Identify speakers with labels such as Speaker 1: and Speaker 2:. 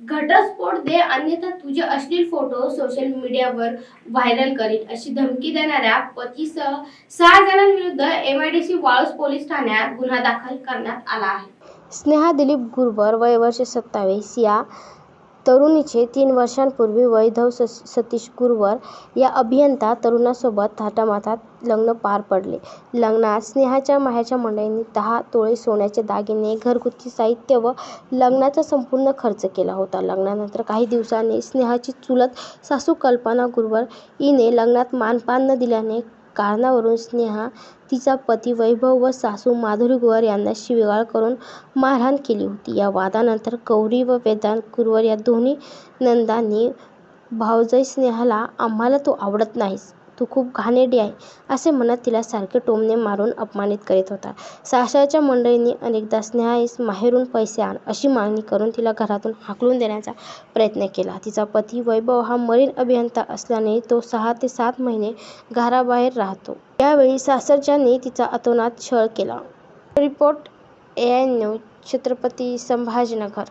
Speaker 1: घटस्फोट दे अन्यथा तुझे अश्लील फोटो सोशल मीडियावर व्हायरल करीन अशी धमकी देणाऱ्या पतीसह सहा जणांविरुद्ध एवायडीसी वाळूस पोलीस ठाण्यात गुन्हा दाखल करण्यात आला आहे.
Speaker 2: स्नेहा दिलीप गुरवर वय वर्ष सत्तावीस. या तरुणीचे तीन वर्षांपूर्वी वैधव स सतीश कुरवर या अभियंता तरुणासोबत थाटामाटात लग्न पार पडले. लग्नात स्नेहाच्या माहेरच्या मंडळींनी दहा तोळे सोन्याचे दागिने, घरगुती साहित्य व लग्नाचा संपूर्ण खर्च केला होता. लग्नानंतर काही दिवसांनी स्नेहाची चुलत सासू कल्पना गुरवर हिने लग्नात मानपान न दिल्याने कारणावरून स्नेहा, तिचा पती वैभव व सासू माधुरी गुवार यांना शिवीगाळ करून मारहाण केली होती. या वादानंतर गौरी व वेदांत गुरवर या दोन्ही नंदांनी भावजय स्नेहाला आम्हाला तू आवडत नाहीस, तू खूप घाणेरडी आहे असे म्हणत तिला सारखे टोमणे मारून अपमानित करीत होता. सासरच्या मंडळींनी अनेकदा स्नेहाईस माहेरून पैसे आण अशी मागणी करून तिला घरातून हाकलून देण्याचा प्रयत्न केला. तिचा पती वैभव हा मरीन अभियंता असल्याने तो सहा ते सात महिने घराबाहेर राहतो. यावेळी सासरच्यांनी तिचा अतोनात छळ केला. Report report AN news, Chhatrapati Sambhajinagar